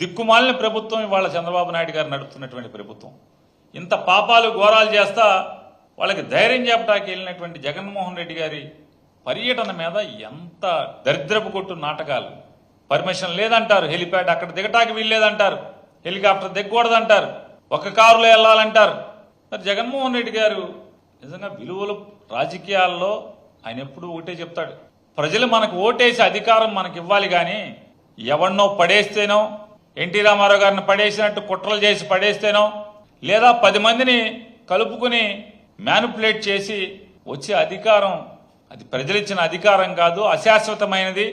దిక్కుమాలిన ప్రభుత్వం ఇవాళ చంద్రబాబు నాయుడు గారు నడుపుతున్నటువంటి ప్రభుత్వం. ఇంత పాపాలు ఘోరాలు చేస్తా వాళ్ళకి ధైర్యం చెప్పడానికి వెళ్ళినటువంటి జగన్మోహన్ రెడ్డి గారి పర్యటన మీద ఎంత దరిద్రపు కొట్టు నాటకాలు. పర్మిషన్ లేదంటారు హెలిప్యాడ్ అక్కడ దిగటానికి వీల్లేదంటారు హెలికాప్టర్ దిగకూడదంటారు ఒక కారులో వెళ్ళాలంటారు. మరి జగన్మోహన్ రెడ్డి గారు నిజంగా విలువలు రాజకీయాల్లో ఆయన ఎప్పుడు ఒకటే చెప్తాడు. ప్రజలు మనకు ఓటేసి అధికారం మనకి ఇవ్వాలి కానీ ఎవరినో పడేస్తేనో ఎన్టీ రామారావు గారిని పడేసినట్టు కుట్రలు చేసి పడేస్తేనో లేదా పది మందిని కలుపుకుని మ్యానుపులేట్ చేసి వచ్చే అధికారం అది ప్రజలిచ్చిన అధికారం కాదు అశాశ్వతమైనది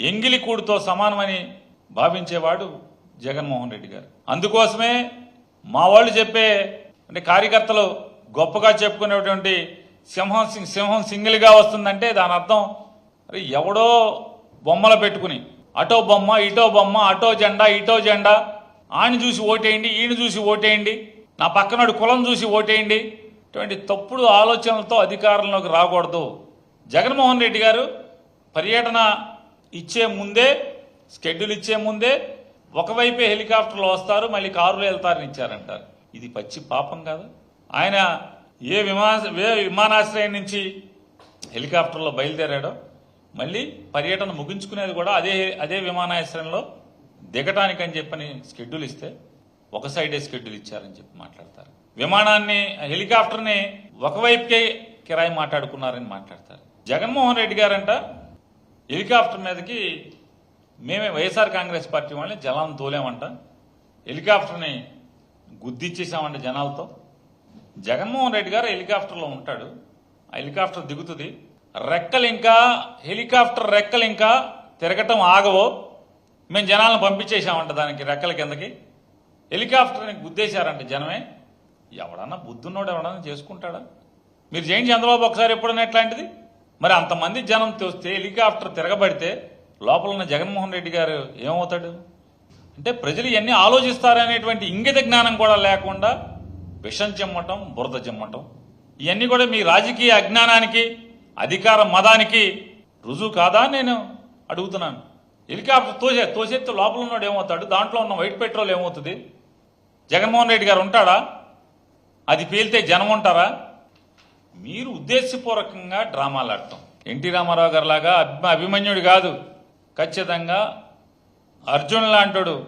ఎంగిలి కూడుతో సమానమని భావించేవాడు జగన్మోహన్ రెడ్డి గారు. అందుకోసమే మా వాళ్ళు చెప్పే అంటే కార్యకర్తలు గొప్పగా చెప్పుకునేటువంటి సింహం సింగ్ సింహం సింగిల్గా వస్తుందంటే దాని అర్థం ఎవడో బొమ్మలు పెట్టుకుని అటో బొమ్మ ఇటో బొమ్మ అటో జెండా ఇటో జెండా. ఆయన చూసి ఓటేయండి ఈయన చూసి ఓటేయండి. నా పక్కనడు కులం చూసి ఓటేయండి. ఇటువంటి తప్పుడు ఆలోచనలతో అధికారంలోకి రాకూడదు. జగన్మోహన్ రెడ్డి గారు పర్యటన ఇచ్చే ముందే స్కెడ్యూల్ ఇచ్చే ముందే ఒకవైపే హెలికాప్టర్లు వస్తారు మళ్ళీ కారులో వెళ్తారని ఇచ్చారంటారు. ఇది పచ్చి పాపం కాదు. ఆయన ఏ విమాన ఏ విమానాశ్రయం నుంచి హెలికాప్టర్లో బయలుదేరాడో మళ్ళీ పర్యటన ముగించుకునేది కూడా అదే అదే విమానాశ్రయంలో దిగటానికని చెప్పని స్కెడ్యూల్ ఇస్తే ఒక సైడే స్కెడ్యూల్ ఇచ్చారని చెప్పి మాట్లాడతారు. విమానాన్ని హెలికాప్టర్ని ఒకవైపుకే కిరాయి మాట్లాడుకున్నారని మాట్లాడతారు. జగన్మోహన్ రెడ్డి గారంట హెలికాప్టర్ మీదకి మేమే వైఎస్ఆర్ కాంగ్రెస్ పార్టీ వాళ్ళని జలాన్ని తోలేమంట హెలికాప్టర్ని గుద్దిచ్చేసామంట జనాలతో. జగన్మోహన్ రెడ్డి గారు హెలికాప్టర్లో ఉంటాడు. ఆ హెలికాప్టర్ దిగుతుంది. రెక్కలు ఇంకా హెలికాప్టర్ రెక్కలు ఇంకా తిరగటం ఆగవో. మేము జనాలను పంపించేసామంట దానికి రెక్కల కిందకి. హెలికాప్టర్ని గుద్దేశారంట జనమే. ఎవడన్నా బుద్ధున్నోడు ఎవడన్నా చేసుకుంటాడా? మీరు చేయండి చంద్రబాబు ఒకసారి ఎప్పుడన్నా ఎట్లాంటిది మరి అంతమంది జనం తోస్తే హెలికాప్టర్ తిరగబడితే లోపల ఉన్న జగన్మోహన్ రెడ్డి గారు ఏమవుతాడు? అంటే ప్రజలు ఇవన్నీ ఆలోచిస్తారనేటువంటి ఇంగిత జ్ఞానం కూడా లేకుండా విషం చెమ్మటం బురద చెమ్మటం ఇవన్నీ కూడా మీ రాజకీయ అజ్ఞానానికి అధికార మదానికి రుజువు కాదా అని నేను అడుగుతున్నాను. హెలికాప్టర్ తోసే తోసేస్తే లోపల ఉన్నాడు ఏమవుతాడు? దాంట్లో ఉన్న వైట్ పెట్రోల్ ఏమవుతుంది? జగన్మోహన్ రెడ్డి గారు ఉంటాడా? అది పేలితే జనం ఉంటారా? మీరు ఉద్దేశపూర్వకంగా డ్రామాలు ఆడటం. ఎన్టీ రామారావు గారు లాగా అభి అభిమన్యుడు కాదు. ఖచ్చితంగా అర్జున్ లాంటాడు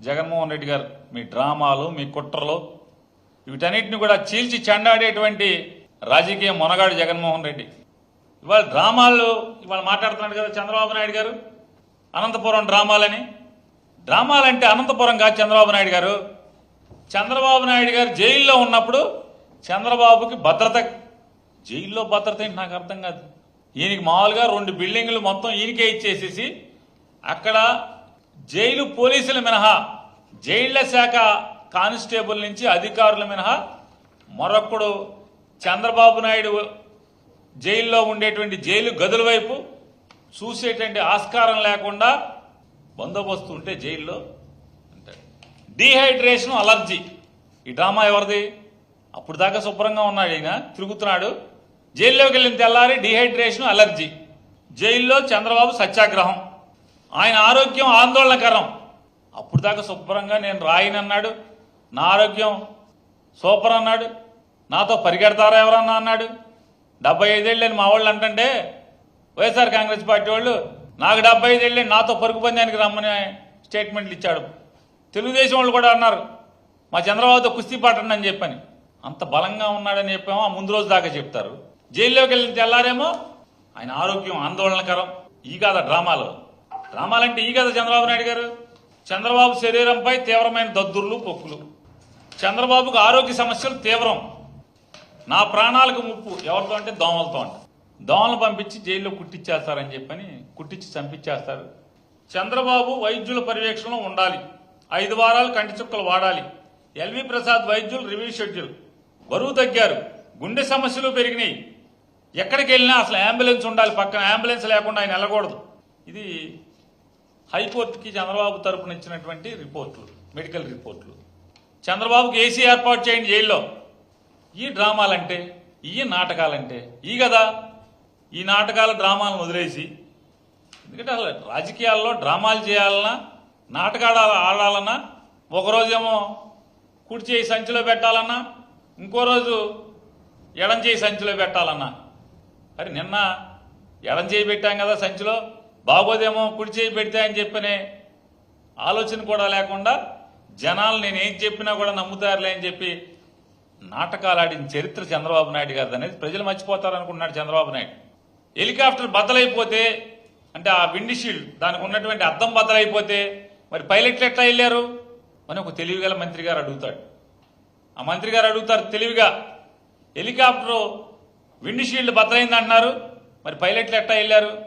జగన్మోహన్ రెడ్డి గారు మీ డ్రామాలు మీ కుట్రలు వీటన్నిటిని కూడా చీల్చి చెండాడేటువంటి రాజకీయ మొనగాడు జగన్మోహన్ రెడ్డి. ఇవాళ డ్రామాల్లో ఇవాళ మాట్లాడుతున్నాడు కదా చంద్రబాబు నాయుడు గారు అనంతపురం డ్రామాలని. డ్రామాలంటే అనంతపురం కాదు చంద్రబాబు నాయుడు గారు. చంద్రబాబు నాయుడు గారు జైల్లో ఉన్నప్పుడు చంద్రబాబుకి భద్రత జైల్లో భద్రత ఏంటి నాకు అర్థం కాదు. ఈయనకి మామూలుగా రెండు బిల్డింగులు మొత్తం ఈయనకే ఇచ్చేసేసి అక్కడ జైలు పోలీసుల మినహా జైళ్ళ శాఖ కానిస్టేబుల్ నుంచి అధికారుల మినహా మరొకడు చంద్రబాబు నాయుడు జైల్లో ఉండేటువంటి జైలు గదుల వైపు చూసేటువంటి ఆస్కారం లేకుండా బందోబస్తు ఉంటే జైల్లో అంటాడు. Dehydration allergy. ఈ డ్రామా ఎవరిది? అప్పుడు దాకా శుభ్రంగా ఉన్నాడు ఈయన తిరుగుతున్నాడు. జైల్లోకి వెళ్ళిన తెల్లారి డీహైడ్రేషన్ అలర్జీ. జైల్లో చంద్రబాబు సత్యాగ్రహం. ఆయన ఆరోగ్యం ఆందోళనకరం. అప్పుడు దాకా శుభ్రంగా నేను రాయినన్నాడు నా ఆరోగ్యం సూపర్ అన్నాడు. నాతో పరిగెడతారా ఎవరన్నా అన్నాడు. డెబ్బై అని మా వాళ్ళు అంటుంటే వైఎస్ఆర్ కాంగ్రెస్ పార్టీ వాళ్ళు నాకు డెబ్బై ఐదేళ్ళు నాతో పరుగు పందానికి రమ్మని స్టేట్మెంట్లు ఇచ్చాడు. తెలుగుదేశం వాళ్ళు కూడా అన్నారు మా చంద్రబాబుతో కుస్తీ పాటండి అని చెప్పని. అంత బలంగా ఉన్నాడని చెప్పామో ఆ ముందు రోజు దాకా చెప్తారు. జైల్లోకి వెళ్ళిన తెల్లారేమో ఆయన ఆరోగ్యం ఆందోళనకరం. ఈ కథ డ్రామాలు. డ్రామాలంటే ఈ కథ చంద్రబాబు నాయుడు గారు. చంద్రబాబు శరీరంపై తీవ్రమైన దద్దుర్లు పొక్కులు. చంద్రబాబుకు ఆరోగ్య సమస్యలు తీవ్రం. నా ప్రాణాలకు ముప్పు. ఎవరితో అంటే దోమలతో అంట. దోమలు పంపించి జైల్లో కుట్టిచ్చేస్తారని చెప్పని కుట్టించి చంపించేస్తారు. చంద్రబాబు వైద్యుల పర్యవేక్షణలో ఉండాలి. ఐదు వారాలు కంటి చుక్కలు వాడాలి. ఎల్వి ప్రసాద్ వైద్యులు రివ్యూ షెడ్యూల్. బరువు తగ్గారు. గుండె సమస్యలు పెరిగినాయి. ఎక్కడికి వెళ్ళినా అసలు అంబులెన్స్ ఉండాలి. పక్కన అంబులెన్స్ లేకుండా ఆయన వెళ్ళకూడదు. ఇది హైకోర్టుకి చంద్రబాబు తరపున ఇచ్చినటువంటి రిపోర్ట్లు మెడికల్ రిపోర్ట్లు. చంద్రబాబుకి ఏసీ ఏర్పాటు చేయండి జైల్లో. ఈ డ్రామాలంటే ఈ నాటకాలంటే ఈ కదా ఈ నాటకాల డ్రామాలను వదిలేసి ఎందుకంటే అసలు రాజకీయాల్లో డ్రామాలు చేయాలన్నా నాటకాడ ఆడాలన్నా ఒకరోజేమో కుడి చేయి సంచిలో పెట్టాలన్నా ఇంకో రోజు ఎడం చేయి సంచిలో పెట్టాలన్నా. మరి నిన్న ఎడం చేయి పెట్టాం కదా సంచిలో బాగోదేమో కుడి చేయి పెడితే అని చెప్పనే ఆలోచన కూడా లేకుండా జనాలు నేను ఏం చెప్పినా కూడా నమ్ముతారులే అని చెప్పి నాటకాలు ఆడిన చరిత్ర చంద్రబాబు నాయుడు గారిది అనేది ప్రజలు మర్చిపోతారు అనుకున్నాడు చంద్రబాబు నాయుడు. హెలికాప్టర్ బద్దలైపోతే అంటే ఆ విండ్ షీల్డ్ దానికి ఉన్నటువంటి అద్దం బద్దలైపోతే మరి పైలట్లు ఎట్లా వెళ్ళారు? అని ఒక తెలివిగల మంత్రి గారు అడుగుతాడు. ఆ మంత్రి గారు అడుగుతారు తెలివిగా హెలికాప్టర్ విండ్ షీల్డ్ బద్దలైంది అంటున్నారు మరి పైలట్లు ఎట్లా వెళ్ళారు?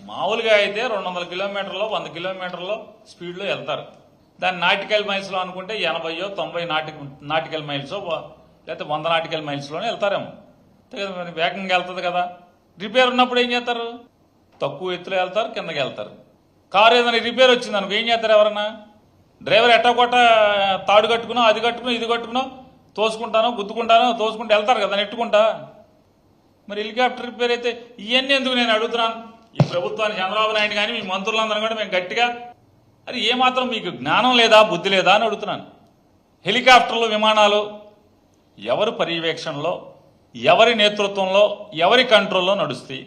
మామూలుగా అయితే రెండు వందల కిలోమీటర్లో వంద కిలోమీటర్లో స్పీడ్లో వెళ్తారు. దాన్ని నాటికల్ మైల్స్లో అనుకుంటే ఎనభైయో తొంభై నాటి నాటికల్ మైల్సో లేకపోతే వంద నాటికల్ మైల్స్లోనే వెళ్తారేమో. మరి వేగంగా వెళ్తుంది కదా. రిపేర్ ఉన్నప్పుడు ఏం చేస్తారు? తక్కువ ఎత్తులో వెళ్తారు కిందకి వెళ్తారు. కారు ఏదైనా రిపేర్ వచ్చింది అనుకో ఏం చేస్తారు ఎవరన్నా? డ్రైవర్ ఎట్టా కొట్ట తాడు కట్టుకునో అది కట్టుకునో ఇది కట్టుకునో తోసుకుంటానో గుద్దుకుంటానో తోసుకుంటూ వెళ్తారు కదా నెట్టుకుంటా. మరి హెలికాప్టర్ రిపేర్ అయితే ఇవన్నీ ఎందుకు నేను అడుగుతున్నాను? ఈ ప్రభుత్వాన్ని చంద్రబాబు నాయుడు కానీ మీ మంత్రులందరూ కూడా మేము గట్టిగా అది ఏమాత్రం మీకు జ్ఞానం లేదా బుద్ధి లేదా అని అడుగుతున్నాను. హెలికాప్టర్లు విమానాలు ఎవరి పర్యవేక్షణలో ఎవరి నేతృత్వంలో ఎవరి కంట్రోల్లో నడుస్తాయి?